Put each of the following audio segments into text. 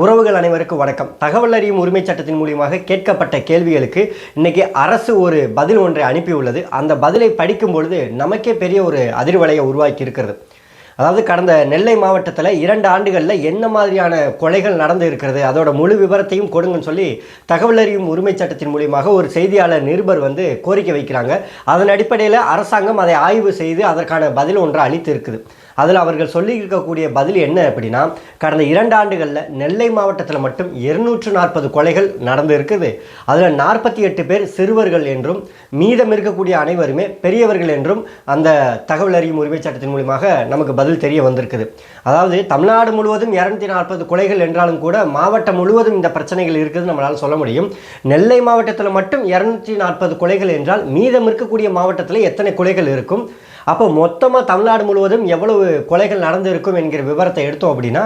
உறவுகள் அனைவருக்கும் வணக்கம். தகவல் அறியும் உரிமை சட்டத்தின் மூலியமாக கேட்கப்பட்ட கேள்விகளுக்கு இன்னைக்கு அரசு ஒரு பதில் ஒன்றை அனுப்பியுள்ளது. அந்த பதிலை படிக்கும் பொழுது நமக்கே பெரிய ஒரு அதிர்வலையை உருவாக்கி இருக்கிறது அதாவது கடந்த நெல்லை மாவட்டத்தில் இரண்டு ஆண்டுகளில் என்ன மாதிரியான கொலைகள் நடந்து இருக்கிறது அதோட முழு விவரத்தையும் கொடுங்கன்னு சொல்லி தகவல் அறியும் உரிமை சட்டத்தின் மூலியமாக ஒரு செய்தியாளர் நிருபர் வந்து கோரிக்கை வைக்கிறாங்க. அதன் அடிப்படையில் அரசாங்கம் அதை ஆய்வு செய்து அதற்கான பதில் ஒன்றை அளித்து இருக்குது அதில் அவர்கள் சொல்லி இருக்கக்கூடிய பதில் என்ன அப்படின்னா கடந்த இரண்டு ஆண்டுகளில் நெல்லை மாவட்டத்தில் மட்டும் இருநூற்று நாற்பது கொலைகள் நடந்து இருக்குது அதில் நாற்பத்தி எட்டு பேர் சிறுவர்கள் என்றும் மீதம் இருக்கக்கூடிய அனைவருமே பெரியவர்கள் என்றும் அந்த தகவல் அறியும் உரிமை சட்டத்தின் மூலியமாக நமக்கு பதில் தெரிய வந்திருக்குது. அதாவது தமிழ்நாடு முழுவதும் இரநூத்தி நாற்பது கொலைகள் என்றாலும் கூட மாவட்டம் முழுவதும் இந்த பிரச்சனைகள் இருக்குது நம்மளால் சொல்ல முடியும். நெல்லை மாவட்டத்தில் மட்டும் இரநூத்தி நாற்பது கொலைகள் என்றால் மீதம் இருக்கக்கூடிய மாவட்டத்தில் எத்தனை கொலைகள் இருக்கும்? அப்போ மொத்தமாக தமிழ்நாடு முழுவதும் எவ்வளவு கொலைகள் நடந்திருக்கும் என்கிற விவரத்தை எடுத்தோம் அப்படின்னா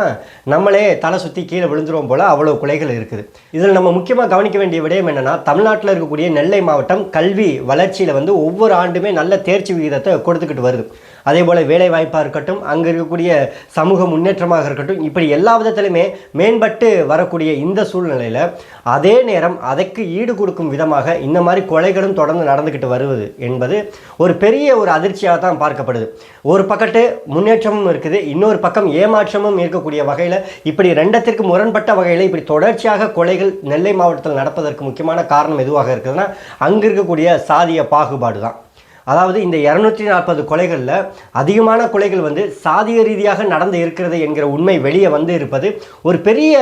நம்மளே தலை சுற்றி கீழே விழுந்துருவோம் போல் அவ்வளோ கொலைகள் இருக்குது. இதில் நம்ம முக்கியமாக கவனிக்க வேண்டிய விடயம் என்னென்னா தமிழ்நாட்டில் இருக்கக்கூடிய நெல்லை மாவட்டம் கல்வி வளர்ச்சியில் வந்து ஒவ்வொரு ஆண்டுமே நல்ல தேர்ச்சி விகிதத்தை கொடுத்துக்கிட்டு வருது. அதே போல் வேலை வாய்ப்பாக இருக்கட்டும் அங்கே இருக்கக்கூடிய சமூக முன்னேற்றமாக இருக்கட்டும் இப்படி எல்லா விதத்திலுமே மேம்பட்டு வரக்கூடிய இந்த சூழ்நிலையில் அதே நேரம் அதற்கு ஈடு கொடுக்கும் விதமாக இந்த மாதிரி கொலைகளும் தொடர்ந்து நடந்துக்கிட்டு வருவது என்பது ஒரு பெரிய ஒரு அதிர்ச்சியாக தான் பார்க்கப்படுது. ஒரு பக்கத்து முன்னேற்றமும் இருக்குது இன்னொரு பக்கம் ஏமாற்றமும் இருக்கக்கூடிய வகையில் இப்படி ரெண்டத்திற்கு முரண்பட்ட வகையில் இப்படி தொடர்ச்சியாக கொலைகள் நெல்லை மாவட்டத்தில் நடப்பதற்கு முக்கியமான காரணம் எதுவாக இருக்குதுன்னா அங்கே இருக்கக்கூடிய சாதிய பாகுபாடு தான் அதாவது இந்த இரநூற்றி நாற்பது கொலைகளில் அதிகமான கொலைகள் வந்து சாதிய ரீதியாக நடந்து இருக்கிறது என்கிற உண்மை வெளியே வந்து இருப்பது ஒரு பெரிய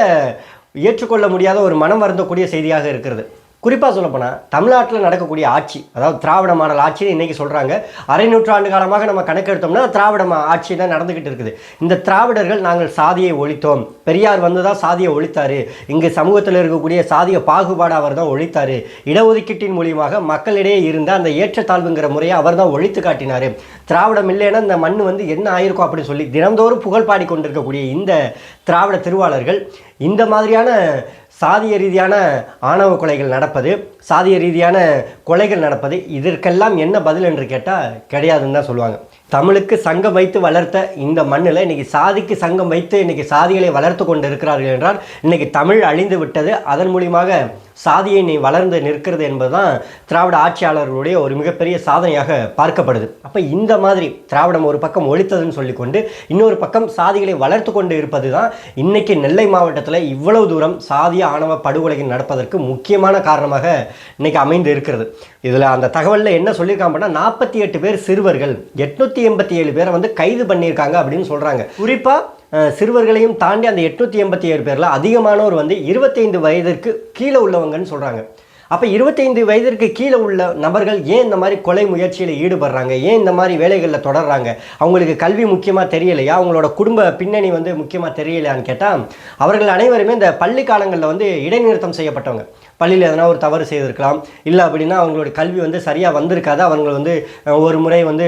ஏற்றுக்கொள்ள முடியாத ஒரு மனம் வருந்தக்கூடிய செய்தியாக இருக்கிறது. குறிப்பாக சொல்லப்போனால் தமிழ்நாட்டில் நடக்கக்கூடிய ஆட்சி அதாவது திராவிட மாடல் ஆட்சின்னு இன்றைக்கி சொல்கிறாங்க அரை நூற்றாண்டு காலமாக நம்ம கணக்கெடுத்தோம்னா திராவிட மா- ஆட்சி தான் நடந்துக்கிட்டு இருக்குது. இந்த திராவிடர்கள் நாங்கள் சாதியை ஒழித்தோம். பெரியார் வந்து தான் சாதியை ஒழித்தார். இங்கு சமூகத்தில் இருக்கக்கூடிய சாதிய பாகுபாடு அவர் தான் ஒழித்தார். இடஒதுக்கீட்டின் மூலியமாக மக்களிடையே இருந்த அந்த ஏற்றத்தாழ்வுங்கிற முறையை அவர் தான் ஒழித்து காட்டினார். திராவிடம் இல்லைன்னா இந்த மண் வந்து என்ன ஆயிருக்கும் அப்படின்னு சொல்லி தினந்தோறும் புகழ் பாடி கொண்டிருக்கக்கூடிய இந்த திராவிட திருவாளர்கள் இந்த மாதிரியான சாதிய ரீதியான ஆணவ கொலைகள் நடப்பது சாதிய ரீதியான கொலைகள் நடப்பது இதற்கெல்லாம் என்ன பதில் என்று கேட்டால் கிடையாதுன்னு தான் சொல்லுவாங்க. தமிழுக்கு சங்கம் வைத்து வளர்த்த இந்த மண்ணில் இன்றைக்கி சாதிக்கு சங்கம் வைத்து இன்றைக்கி சாதிகளை வளர்த்து கொண்டு இருக்கிறார்கள் என்றால் இன்றைக்கி தமிழ் அழிந்து விட்டது. அதன் மூலியமாக சாதியை நீ வளர்ந்து நிற்கிறது என்பதுதான் திராவிட ஆட்சியாளர்களுடைய ஒரு மிகப்பெரிய சாதனையாக பார்க்கப்படுது. அப்போ இந்த மாதிரி திராவிடம் ஒரு பக்கம் ஒழித்ததுன்னு சொல்லிக்கொண்டு இன்னொரு பக்கம் சாதிகளை வளர்த்து கொண்டு இருப்பது தான் இன்றைக்கி நெல்லை மாவட்டத்தில் இவ்வளவு தூரம் சாதிய ஆணவ படுகொலைகள் நடப்பதற்கு முக்கியமான காரணமாக இன்றைக்கி அமைந்து இருக்கிறது. இதில் அந்த தகவலில் என்ன சொல்லியிருக்காங்க அப்படின்னா நாற்பத்தி எட்டு பேர் சிறுவர்கள் எட்நூற்றி எண்பத்தி ஏழு பேரை வந்து கைது பண்ணியிருக்காங்க அப்படின்னு சொல்கிறாங்க குறிப்பாக சிறுவர்களையும் தாண்டி அந்த எட்நூற்றி எண்பத்தி ஏழு பேரில் அதிகமானோர் வந்து இருபத்தைந்து வயதிற்கு கீழே உள்ளவங்கன்னு சொல்கிறாங்க அப்போ இருபத்தைந்து வயதிற்கு கீழே உள்ள நபர்கள் ஏன் இந்த மாதிரி கொலை முயற்சியில் ஈடுபடுறாங்க? ஏன் இந்த மாதிரி வேலைகளில் தொடர்றாங்க? அவங்களுக்கு கல்வி முக்கியமாக தெரியலையா? அவங்களோட குடும்ப பின்னணி வந்து முக்கியமாக தெரியலையான்னு கேட்டால் அவர்கள் அனைவருமே இந்த பள்ளி காலங்களில் வந்து இடைநிறுத்தம் செய்யப்பட்டவங்க. பள்ளியில் எதனா ஒரு தவறு செய்திருக்கலாம். இல்லை அப்படின்னா அவங்களோட கல்வி வந்து சரியாக வந்திருக்காது. அவங்களை வந்து ஒரு முறை வந்து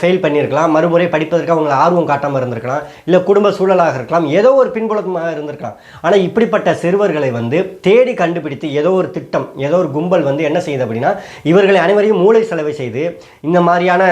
ஃபெயில் பண்ணியிருக்கலாம். மறுமுறை படிப்பதற்கு அவங்கள ஆர்வம் காட்டாமல் இருந்திருக்கலாம். இல்லை குடும்ப சூழலாக இருக்கலாம். ஏதோ ஒரு பின்புலமாக இருந்திருக்கலாம். ஆனால் இப்படிப்பட்ட சிறுவர்களை வந்து தேடி கண்டுபிடித்து ஏதோ ஒரு திட்டம் ஏதோ ஒரு கும்பல் வந்து என்ன செய்யுது அப்படின்னா இவர்களை அனைவரையும் மூளை செலவை செய்து இந்த மாதிரியான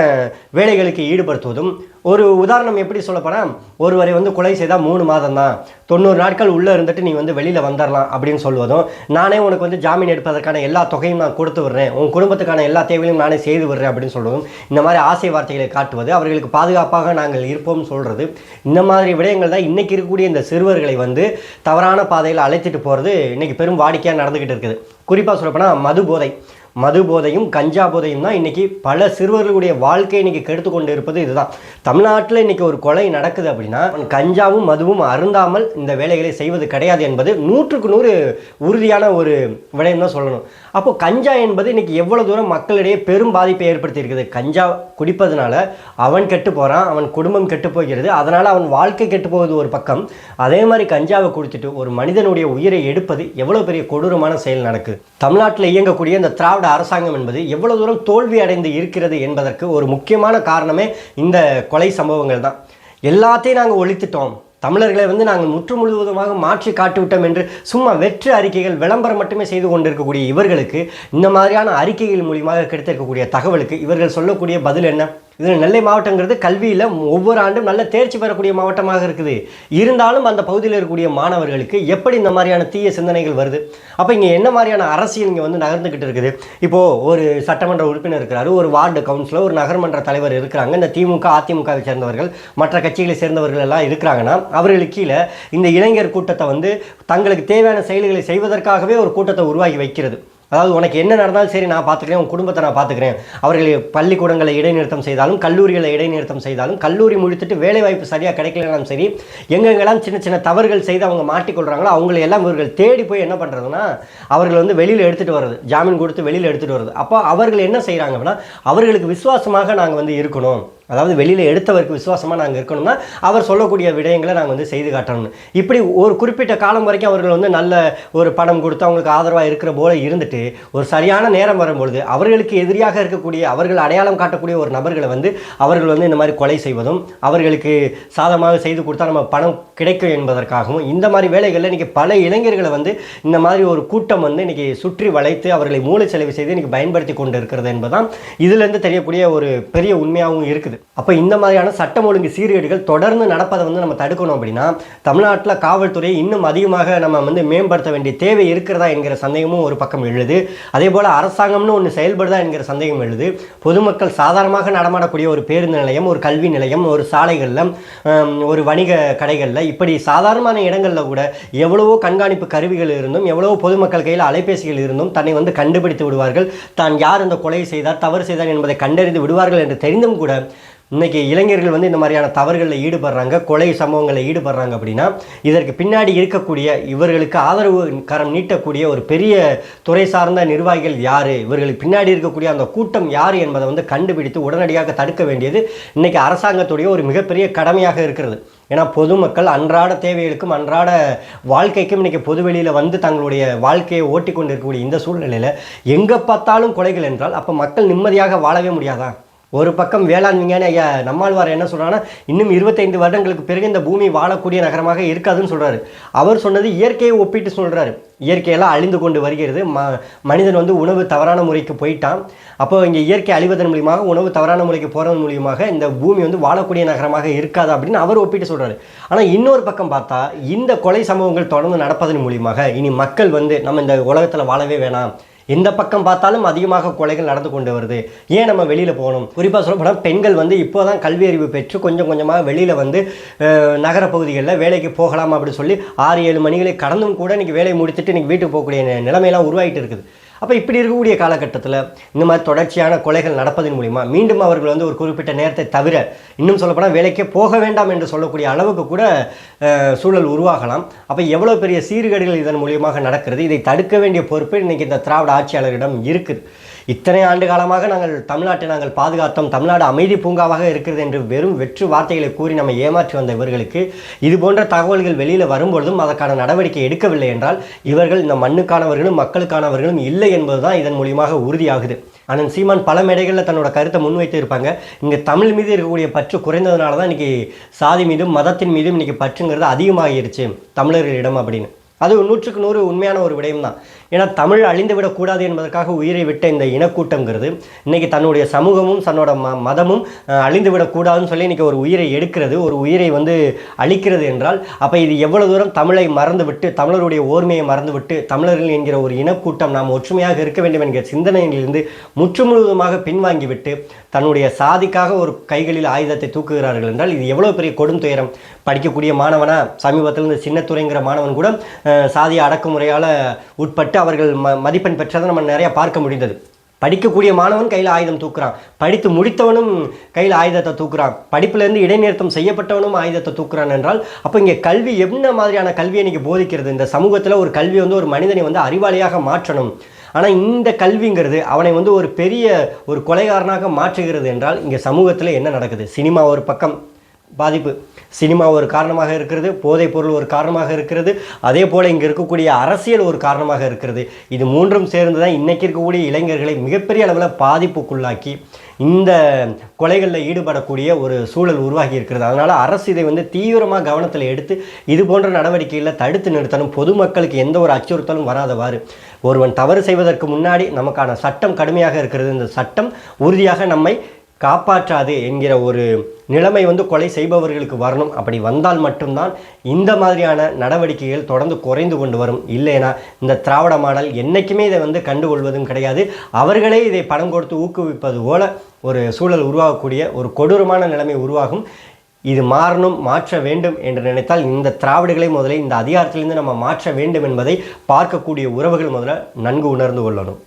வேலைகளுக்கு ஈடுபடுத்துவதும் ஒரு உதாரணம் எப்படி சொல்லப்போனால் ஒருவரை வந்து கொலை செய்தால் மூணு மாதம் தான் தொண்ணூறு நாட்கள் உள்ளே இருந்துட்டு நீ வந்து வெளியில் வந்துடலாம் அப்படின்னு சொல்வதும் நானே உனக்கு வந்து ஜாமீன் எடுப்பதற்கான எல்லா தொகையும் நான் கொடுத்து விடுறேன் உன் குடும்பத்துக்கான எல்லா தேவையும் நானே செய்து விடுறேன் அப்படின்னு சொல்வதும் இந்த மாதிரி ஆசை வார்த்தைகளை காட்டுவது அவர்களுக்கு பாதுகாப்பாக நாங்கள் இருப்போம்னு சொல்கிறது இந்த மாதிரி விடயங்கள் தான் இன்றைக்கி இருக்கக்கூடிய இந்த சிறுவர்களை வந்து தவறான பாதையில் அழைத்துட்டு போகிறது இன்றைக்கி பெரும் வாடிக்கையாக நடந்துக்கிட்டு இருக்குது. குறிப்பாக சொல்லப்போனால் மது போதை மது போதையும் கஞ்சா போதையும் தான் இன்றைக்கி பல சிறுவர்களுடைய வாழ்க்கையை இன்றைக்கி கெடுத்து கொண்டு இருப்பது இதுதான். தமிழ்நாட்டில் இன்றைக்கி ஒரு கொலை நடக்குது அப்படின்னா கஞ்சாவும் மதுவும் அருந்தாமல் இந்த வேலைகளை செய்வது கிடையாது என்பது நூற்றுக்கு நூறு உறுதியான ஒரு விடயம் தான் சொல்லணும். அப்போ கஞ்சா என்பது இன்றைக்கி எவ்வளோ தூரம் மக்களிடையே பெரும் பாதிப்பை ஏற்படுத்தி இருக்குது கஞ்சா குடிப்பதனால அவன் கெட்டு போகிறான் அவன் குடும்பம் கெட்டு போகிறது அதனால் அவன் வாழ்க்கை கெட்டு போவது ஒரு பக்கம். அதே மாதிரி கஞ்சாவை குடிச்சிட்டு ஒரு மனிதனுடைய உயிரை எடுப்பது எவ்வளோ பெரிய கொடூரமான செயல் நடக்குது. தமிழ்நாட்டில் இயங்கக்கூடிய இந்த திராவிட அரசாங்கம் என்பது எவ்வளவு தூரம் தோல்வி அடைந்து இருக்கிறது என்பதற்கு ஒரு முக்கியமான காரணமே இந்த கொலை சம்பவங்கள் தான். எல்லாத்தையும் நாங்கள் ஒழித்துட்டோம். தமிழர்களை வந்து நாங்கள் முற்று முழுவதுமாக மாற்றி காட்டிவிட்டோம் என்று சும்மா வெற்று அறிக்கைகள் விளம்பரம் மட்டுமே செய்து கொண்டிருக்கக்கூடிய இவர்களுக்கு இந்த மாதிரியான அறிக்கைகள் மூலியமாக கிடைத்திருக்கக்கூடிய தகவலுக்கு இவர்கள் சொல்லக்கூடிய பதில் என்ன? இதில் நெல்லை மாவட்டங்கிறது கல்வியில் ஒவ்வொரு ஆண்டும் நல்ல தேர்ச்சி பெறக்கூடிய மாவட்டமாக இருக்குது. இருந்தாலும் அந்த பகுதியில் இருக்கக்கூடிய மாணவர்களுக்கு எப்படி இந்த மாதிரியான தீய சிந்தனைகள் வருது? அப்போ இங்கே என்ன மாதிரியான அரசியல் இங்கே வந்து நகர்ந்துக்கிட்டு இருக்குது? இப்போது ஒரு சட்டமன்ற உறுப்பினர் இருக்கிறாரு ஒரு வார்டு கவுன்சிலர் ஒரு நகர்மன்ற தலைவர் இருக்கிறாங்க. இந்த திமுக அதிமுகவை சேர்ந்தவர்கள் மற்ற கட்சிகளை சேர்ந்தவர்கள் எல்லாம் இருக்கிறாங்கன்னா அவர்களுக்கு கீழே இந்த இளைஞர் கூட்டத்தை வந்து தங்களுக்கு தேவையான செயல்களை செய்வதற்காகவே ஒரு கூட்டத்தை உருவாக்கி வைக்கிறது. அதாவது உனக்கு என்ன நடந்தாலும் சரி நான் பார்த்துக்கிறேன் உன் குடும்பத்தை நான் பார்த்துக்கிறேன். அவர்களை பள்ளிக்கூடங்களை இடைநிறுத்தம் செய்தாலும் கல்லூரிகளை இடைநிறுத்தம் செய்தாலும் கல்லூரி முடித்துட்டு வேலைவாய்ப்பு சரியாக கிடைக்கலனாலும் சரி எங்கெங்கெல்லாம் சின்ன சின்ன தவறுகள் செய்து அவங்க மாட்டிக்கொள்கிறாங்களோ அவங்களை எல்லாம் இவர்கள் தேடி போய் என்ன பண்ணுறதுன்னா அவர்கள் வந்து வெளியில் எடுத்துகிட்டு வருது ஜாமீன் கொடுத்து வெளியில் எடுத்துகிட்டு வருது அப்போ அவர்கள் என்ன செய்கிறாங்க அப்படின்னா அவர்களுக்கு விசுவாசமாக நாங்கள் வந்து இருக்கணும். அதாவது வெளியில் எடுத்தவருக்கு விசுவாசமாக நாங்கள் இருக்கணும்னா அவர் சொல்லக்கூடிய விடயங்களை நாங்கள் வந்து செய்து காட்டணும். இப்படி ஒரு குறிப்பிட்ட காலம் வரைக்கும் அவர்கள் வந்து நல்ல ஒரு பணம் கொடுத்து அவங்களுக்கு ஆதரவாக இருக்கிற போல இருந்துட்டு ஒரு சரியான நேரம் வரும்பொழுது அவர்களுக்கு எதிரியாக இருக்கக்கூடிய அவர்கள் அடையாளம் காட்டக்கூடிய ஒரு நபர்களை வந்து அவர்கள் வந்து இந்த மாதிரி கொலை செய்வதும் அவர்களுக்கு சாதமாக செய்து கொடுத்தா நம்ம பணம் கிடைக்கும் என்பதற்காகவும் இந்த மாதிரி வேலைகளில் இன்றைக்கி பல இளைஞர்களை வந்து இந்த மாதிரி ஒரு கூட்டம் வந்து இன்றைக்கி சுற்றி வளைத்து அவர்களை மூளைச்செலவு செய்து இன்றைக்கி பயன்படுத்தி கொண்டு இருக்கிறது என்பதுதான் இதிலேருந்து தெரியக்கூடிய ஒரு பெரிய உண்மையாகவும் இருக்குது. அப்போ இந்த மாதிரியான சட்டம் ஒழுங்கு சீர்கேடுகள் தொடர்ந்து நடப்பதை வந்து நம்ம தடுக்கணும் அப்படின்னா தமிழ்நாட்டில் காவல்துறையை இன்னும் அதிகமாக நம்ம வந்து மேம்படுத்த வேண்டிய தேவை இருக்கிறதா என்கிற சந்தேகமும் ஒரு பக்கம் எழுது. அதே போல் அரசாங்கம்னு ஒன்று செயல்படுதா என்கிற சந்தேகம் எழுது. பொதுமக்கள் சாதாரணமாக நடமாடக்கூடிய ஒரு பேருந்து நிலையம் ஒரு கல்வி நிலையம் ஒரு சாலைகளில் ஒரு வணிக கடைகளில் இப்படி சாதாரணமான இடங்களில் கூட எவ்வளவோ கண்காணிப்பு கருவிகள் இருந்தும் எவ்வளவோ பொதுமக்கள் கையில் அலைபேசிகள் இருந்தும் தன்னை வந்து கண்டுபிடித்து விடுவார்கள். தான் யார் இந்த கொலை செய்தார் தவறு செய்தார் என்பதை கண்டறிந்து விடுவார்கள் என்று தெரிந்தும் கூட இன்றைக்கி இளைஞர்கள் வந்து இந்த மாதிரியான தவறுகளில் ஈடுபடுறாங்க கொலை சம்பவங்களில் ஈடுபடுறாங்க அப்படின்னா இதற்கு பின்னாடி இருக்கக்கூடிய இவர்களுக்கு ஆதரவு கரம் நீட்டக்கூடிய ஒரு பெரிய துறை சார்ந்த நிர்வாகிகள் யார்? இவர்களுக்கு பின்னாடி இருக்கக்கூடிய அந்த கூட்டம் யார் என்பதை வந்து கண்டுபிடித்து உடனடியாக தடுக்க வேண்டியது இன்றைக்கி அரசாங்கத்துடைய ஒரு மிகப்பெரிய கடமையாக இருக்கிறது. ஏன்னா பொதுமக்கள் அன்றாட தேவைகளுக்கும் அன்றாட வாழ்க்கைக்கும் இன்றைக்கி பொதுவெளியில் வந்து தங்களுடைய வாழ்க்கையை ஓட்டி கொண்டு இருக்கக்கூடிய இந்த சூழ்நிலையில் எங்கே பார்த்தாலும் கொலைகள் என்றால் அப்போ மக்கள் நிம்மதியாக வாழவே முடியாதா? ஒரு பக்கம் வேளாண் விஞ்ஞானி ஐயா நம்மாழ்வார் என்ன சொல்றாருன்னா இன்னும் இருபத்தைந்து வருடங்களுக்கு பிறகு இந்த பூமி வாழக்கூடிய நகரமாக இருக்காதுன்னு சொல்கிறாரு அவர் சொன்னது இயற்கையை ஒப்பிட்டு சொல்கிறாரு இயற்கையெல்லாம் அழிந்து கொண்டு வருகிறது. ம மனிதன் வந்து உணவு தவறான முறைக்கு போயிட்டான். அப்போ இங்கே இயற்கை அழிவதன் மூலியமாக உணவு தவறான முறைக்கு போகிறதன் மூலியமாக இந்த பூமி வந்து வாழக்கூடிய நகரமாக இருக்காது அப்படின்னு அவர் ஒப்பிட்டு சொல்கிறாரு ஆனால் இன்னொரு பக்கம் பார்த்தா இந்த கொலை சம்பவங்கள் தொடர்ந்து நடப்பதன் மூலியமாக இனி மக்கள் வந்து நம்ம இந்த உலகத்தில் வாழவே வேணாம். எந்த பக்கம் பார்த்தாலும் அதிகமாக கொலைகள் நடந்து கொண்டு வருது. ஏன் நம்ம வெளியில் போகணும்? குறிப்பாக சொல்லப்போனால் பெண்கள் வந்து இப்போ தான் கல்வி அறிவு பெற்று கொஞ்சம் கொஞ்சமாக வெளியில் வந்து நகர பகுதிகளில் வேலைக்கு போகலாம் அப்படின்னு சொல்லி ஆறு ஏழு மணிகளை கடந்தும் கூட இன்றைக்கி வேலையை முடித்துட்டு இன்றைக்கி வீட்டுக்கு போகக்கூடிய நிலைமையெல்லாம் உருவாகிட்டு இருக்குது. அப்போ இப்படி இருக்கக்கூடிய காலகட்டத்தில் இந்த மாதிரி தொடர்ச்சியான கொலைகள் நடப்பதன் மூலிமா மீண்டும் அவர்கள் வந்து ஒரு குறிப்பிட்ட நேரத்தை தவிர இன்னும் சொல்லப்போனால் வேலைக்கே போக வேண்டாம் என்று சொல்லக்கூடிய அளவுக்கு கூட சூழல் உருவாகலாம். அப்போ எவ்வளோ பெரிய சீர்கேடுகள் இதன் மூலியமாக நடக்கிறது? இதை தடுக்க வேண்டிய பொறுப்பு இன்றைக்கி இந்த திராவிட ஆட்சியாளரிடம் இருக்குது. இத்தனை ஆண்டு காலமாக நாங்கள் தமிழ்நாட்டை நாங்கள் பாதுகாத்தோம். தமிழ்நாடு அமைதி பூங்காவாக இருக்கிறது என்று வெறும் வெற்று வார்த்தைகளை கூறி நம்ம ஏமாற்றி வந்த இவர்களுக்கு இது போன்ற தகவல்கள் வெளியில் வரும்பொழுதும் அதற்கான நடவடிக்கை எடுக்கவில்லை என்றால் இவர்கள் இந்த மண்ணுக்கானவர்களும் மக்களுக்கானவர்களும் இல்லை என்பதுதான் இதன் மூலியமாக உறுதியாகுது. அண்ணன் சீமான் பல மேடைகளில் தன்னோட கருத்தை முன்வைத்து இருப்பாங்க. இங்கே தமிழ் மீது இருக்கக்கூடிய பற்று குறைந்ததுனால தான் இன்றைக்கி சாதி மீதும் மதத்தின் மீதும் இன்றைக்கி பற்றுங்கிறது அதிகமாகிருச்சு தமிழர்களிடம் அப்படின்னு. அது நூற்றுக்கு நூறு உண்மையான ஒரு விடயம் தான் ஏன்னா தமிழ் அழிந்து விடக்கூடாது என்பதற்காக உயிரை விட்ட இந்த இனக்கூட்டங்கிறது இன்றைக்கி தன்னுடைய சமூகமும் தன்னோட ம மதமும் அழிந்துவிடக்கூடாதுன்னு அழிந்து விடக்கூடாதுன்னு சொல்லி இன்றைக்கி ஒரு உயிரை எடுக்கிறது ஒரு உயிரை வந்து அழிக்கிறது என்றால் அப்போ இது எவ்வளோ தூரம் தமிழை மறந்துவிட்டு தமிழருடைய ஓர்மையை மறந்துவிட்டு தமிழர்கள் என்கிற ஒரு இனக்கூட்டம் நாம் ஒற்றுமையாக இருக்க வேண்டும் என்கிற சிந்தனையிலிருந்து முற்று முழுவதுமாக பின்வாங்கிவிட்டு தன்னுடைய சாதிக்காக ஒரு கைகளில் ஆயுதத்தை தூக்குகிறார்கள் என்றால் இது எவ்வளோ பெரிய கொடும் துயரம். படிக்கக்கூடிய மாணவனாக சமீபத்தில் இந்த சின்னத்துறைங்கிற மாணவன் கூட சாதிய அடக்குமுறையால் உட்பட்டு அவர்கள் ம மதிப்பெண் பெற்றதை நம்ம நிறையா பார்க்க முடிந்தது. படிக்கக்கூடிய மாணவன் கையில் ஆயுதம் தூக்குறான். படித்து முடித்தவனும் கையில் ஆயுதத்தை தூக்குறான். படிப்பிலேருந்து இடைநிறுத்தம் செய்யப்பட்டவனும் ஆயுதத்தை தூக்குறான் என்றால் அப்போ இங்கே கல்வி என்ன மாதிரியான கல்வியை இன்றைக்கி போதிக்கிறது? இந்த சமூகத்தில் ஒரு கல்வி வந்து ஒரு மனிதனை வந்து அறிவாளியாக மாற்றணும். ஆனால் இந்த கல்விங்கிறது அவனை வந்து ஒரு பெரிய ஒரு கொலைகாரனாக மாற்றுகிறது என்றால் இங்கே சமூகத்தில் என்ன நடக்குது? சினிமா ஒரு பக்கம். பாதிப்பு. சினிமா ஒரு காரணமாக இருக்கிறது போதைப் பொருள் ஒரு காரணமாக இருக்கிறது அதே போல் இங்கே இருக்கக்கூடிய அரசியல் ஒரு காரணமாக இருக்கிறது. இது மூன்றும் சேர்ந்து தான் இன்றைக்கி இருக்கக்கூடிய இளைஞர்களை மிகப்பெரிய அளவில் பாதிப்புக்குள்ளாக்கி இந்த கொலைகளில் ஈடுபடக்கூடிய ஒரு சூழல் உருவாகி இருக்கிறது. அதனால் அரசு இதை வந்து தீவிரமாக கவனத்தில் எடுத்து இது போன்ற நடவடிக்கையில் தடுத்து நிறுத்தணும். பொதுமக்களுக்கு எந்த ஒரு அச்சுறுத்தலும் வராதவாறு. ஒருவன் தவறு செய்வதற்கு முன்னாடி நமக்கான சட்டம் கடுமையாக இருக்கிறது. இந்த சட்டம் உறுதியாக நம்மை காப்பாற்றாது என்கிற ஒரு நிலைமை வந்து கொலை செய்பவர்களுக்கு வரணும். அப்படி வந்தால் மட்டும்தான் இந்த மாதிரியான நடவடிக்கைகள் தொடர்ந்து குறைந்து கொண்டு வரும். இல்லைனா இந்த திராவிட மாடல் என்றைக்குமே இதை வந்து கண்டுகொள்வதும் கிடையாது. அவர்களே இதை பணம் கொடுத்து ஊக்குவிப்பது போல ஒரு சூழல் உருவாகக்கூடிய ஒரு கொடூரமான நிலைமை உருவாகும். இது மாறணும் மாற்ற வேண்டும் என்று நினைத்தால் இந்த திராவிடங்களை முதலே இந்த அதிகாரத்திலிருந்து நம்ம மாற்ற வேண்டும் என்பதை பார்க்கக்கூடிய உறவுகள் முதல்ல நன்கு உணர்ந்து கொள்ளணும்.